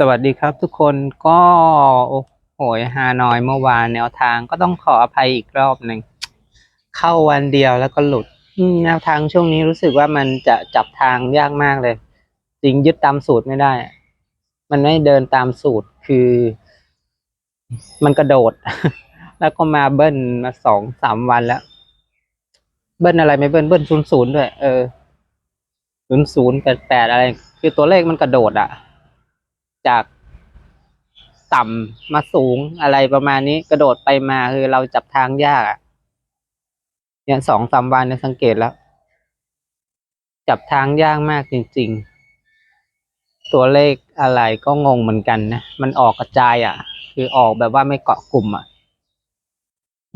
สวัสดีครับทุกคนก็โอ้โหฮานอยเมื่อวานแนวทางก็ต้องขออภัยอีกรอบหนึ่งเข้าวันเดียวแล้วก็หลุดแนวทางช่วงนี้รู้สึกว่ามันจะจับทางยากมากเลย จริงยึดตามสูตรไม่ได้ มันไม่เดินตามสูตรคือ มันกระโดด แล้วก็มาเบิ้ลมาสองสามวันแล้ว เบิ้ลอะไรไม่เบิ้ลเบิ้ลศูนย์ศูนย์ด้วย เออศูนย์ศูนย์แปดแปดอะไร คือตัวเลขมันกระโดดอะ จากต่ำมาสูงอะไรประมาณนี้กระโดดไปมาคือเราจับทางยากเนี่ยสองสามวันเนี่ยสังเกตแล้ว จับทางยากมากจริง ๆ ตัวเลขอะไรก็งงเหมือนกันนะมันออกกระจายอะ คือออกแบบว่าไม่เกาะกลุ่มอะ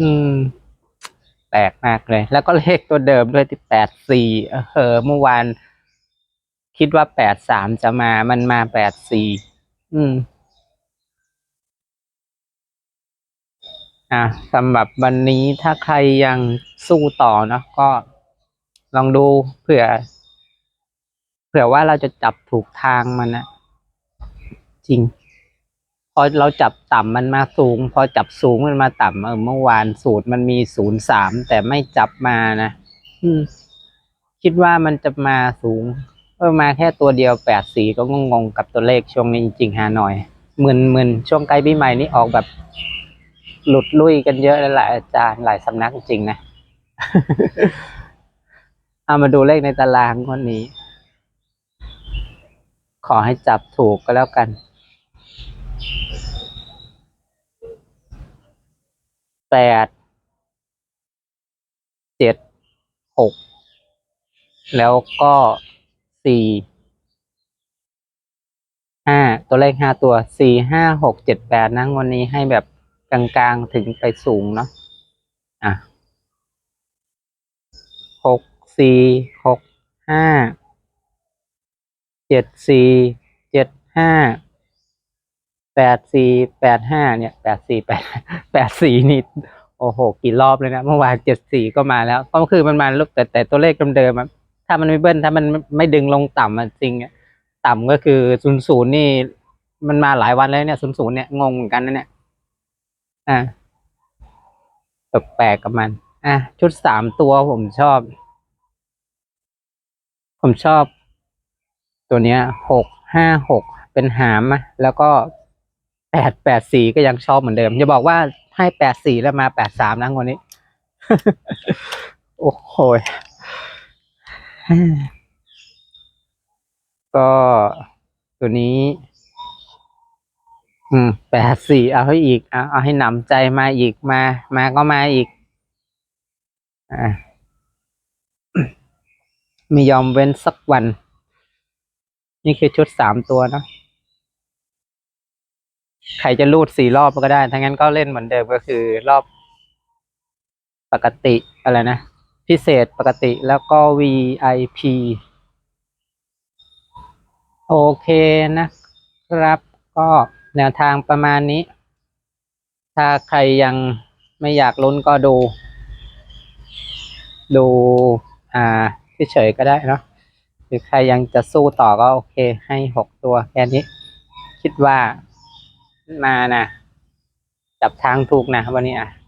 อืมแปลกมากเลย แล้วก็เลขตัวเดิมด้วยที่แปดสี่เออเมื่อวานคิดว่าแปดสามจะมามันมาแปดสี่ อืม อะสำหรับวันนี้ถ้าใครยังสู้ต่อนะก็ลองดูเผื่อ เผื่อว่าเราจะจับถูกทางมันนะจริง พอเราจับต่ำมันมาสูง พอจับสูงมันมาต่ำเออเมื่อวานสูตรมันมีศูนย์สามแต่ไม่จับมานะอืม คิดว่ามันจะมาสูง เออมาแค่ตัวเดียวแปดสีก็งงๆกับตัวเลขช่วงนี้จริงๆฮานอยมึนมึนช่วงใกล้ปีใหม่นี้ออกแบบ หลุดลุยกันเยอะหลายอาจารย์หลายสำนักจริงนะเอามาดูเลขในตารางวันนี้ ขอให้จับถูกก็แล้วกัน แปด เจ็ด หก แล้วก็ สี่ห้าตัวเลขห้าตัวสี่ห้าหกเจ็ดแปดนะวันนี้ให้แบบกลางๆถึงไปสูงเนาะอะหกสี่หกห้าเจ็ดสี่เจ็ดห้าแปดสี่แปดห้าเนี่ยแปดสี่แปดแปดสี่นี่โอ้โห กี่รอบเลยนะ เมื่อวานเจ็ดสี่ก็มาแล้ว ก็คือมันมาลูกแต่แต่ตัวเลขเดิมๆอะ ถ้ามันไม่เบิ้ลถ้ามันไม่ดึงลงต่ำอะจริงต่ำก็คือศูนย์ศูนย์นี่ มันมาหลายวันแล้วเนี่ยศูนย์ศูนย์เนี่ยงงเหมือนกันนะเนี่ยอะแปลกๆกับมัน อะชุดสามตัวผมชอบ ผมชอบ ตัวเนี้ยหกห้าหกเป็นหามอะแล้วก็แปดแปดสี่ก็ยังชอบเหมือนเดิมอย่าบอกว่าให้แปดสี่แล้วมาแปดสามนะวันนี้ โอ้โห ก็ตัวนี้ อืมแปดสี่เอาให้อีก เอาเอาให้หนำใจมาอีกมา มาก็มาอีก อ่าไม่ยอมเว้นสักวัน นี่คือชุดสามตัวเนาะใครจะรูดสี่รอบก็ได้ถ้างั้นก็เล่นเหมือนเดิมก็คือรอบปกติอะไรนะ พิเศษปกติแล้วก็ VIP โอเคนะครับ ก็แนวทางประมาณนี้ ถ้าใครยังไม่อยากลุ้นก็ดู ดูอ่าเฉยๆก็ได้เนาะหรือใครยังจะสู้ต่อก็โอเค ให้หกตัวแค่นี้ คิดว่ามานะจับทางถูกนะวันนี้อะ